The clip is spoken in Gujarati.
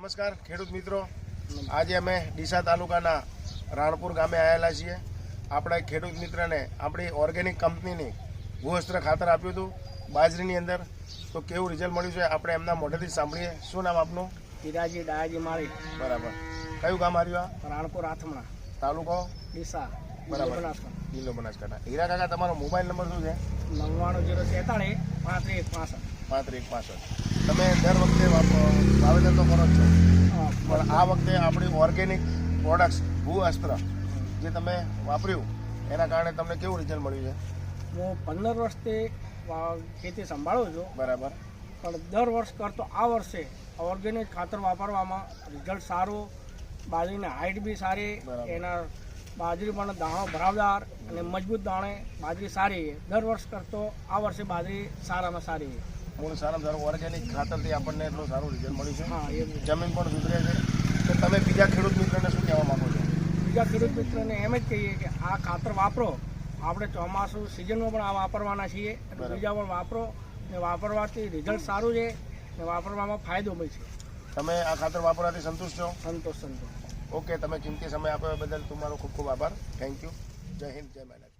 નમસ્કાર ખેડૂત મિત્રો. આજે અમે ડીસા તાલુકાના રાણપુર ગામે આવેલા છીએ. આપણે ખેડૂત મિત્રને આપણી ઓર્ગેનિક કંપનીની ભૂઅસ્ત્ર ખાતર આપ્યું હતું બાજરીની અંદર. તો કેવું રિઝલ્ટ મળ્યું છે? આપણે એમના મોઢેથી સાંભળીએ. શું નામ આપનું? હીરાજી ડાયાજી માળી બરાબર. કયું ગામ આવ્યું આ? રાણપુર આથમણા. તાલુકો? ડીસા. બરાબર. જિલ્લો બનાસકાંઠા. હીરા કાકા તમારો મોબાઈલ નંબર શું છે? નવ્વાણું જીરો તેતાળીસ પાંત્રીસ પાસઠ. પાંત્રીસ પાસઠ. તમે દર વખતે વાવેતર તો કરો જ છો. પણ આ વખતે આપણી ઓર્ગેનિક પ્રોડક્ટ્સ ભૂ અસ્ત્ર જે તમે વાપર્યું એના કારણે તમને કેવું રિઝલ્ટ મળ્યું છે? હું પંદર વર્ષથી ખેતી સંભાળું છું. બરાબર. પણ દર વર્ષ કરતો આ વર્ષે ઓર્ગેનિક ખાતર વાપરવામાં રિઝલ્ટ સારું બાજરીની હાઇટ બી સારી એના બાજરી પણ દાણો ભરાવદાર અને મજબૂત દાણે બાજરી સારી દર વર્ષ કરતો આ વર્ષે બાજરી સારામાં સારી છે. મૂળ સારામાં સારું ઓર્ગેનિક ખાતરથી આપણને એટલું સારું રિઝલ્ટ મળ્યું છે. જમીન પણ સુધરે છે. તો તમે બીજા ખેડૂત મિત્રને શું કહેવા માંગો છો? બીજા ખેડૂત મિત્રને એમ જ કહીએ કે આ ખાતર વાપરો. આપણે ચોમાસું સિઝનમાં પણ આ વાપરવાના છીએ. બીજા પણ વાપરો. ને વાપરવાથી રિઝલ્ટ સારું છે. ને વાપરવામાં ફાયદો મળે છે. તમે આ ખાતર વાપરવાથી સંતુષ્ટ છો? સંતોષ સંતોષ. ઓકે તમે કિંમતી સમય આપ્યો એ બદલ તમારો ખૂબ ખૂબ આભાર. થેન્ક યુ જય હિન્દ જય મહેનત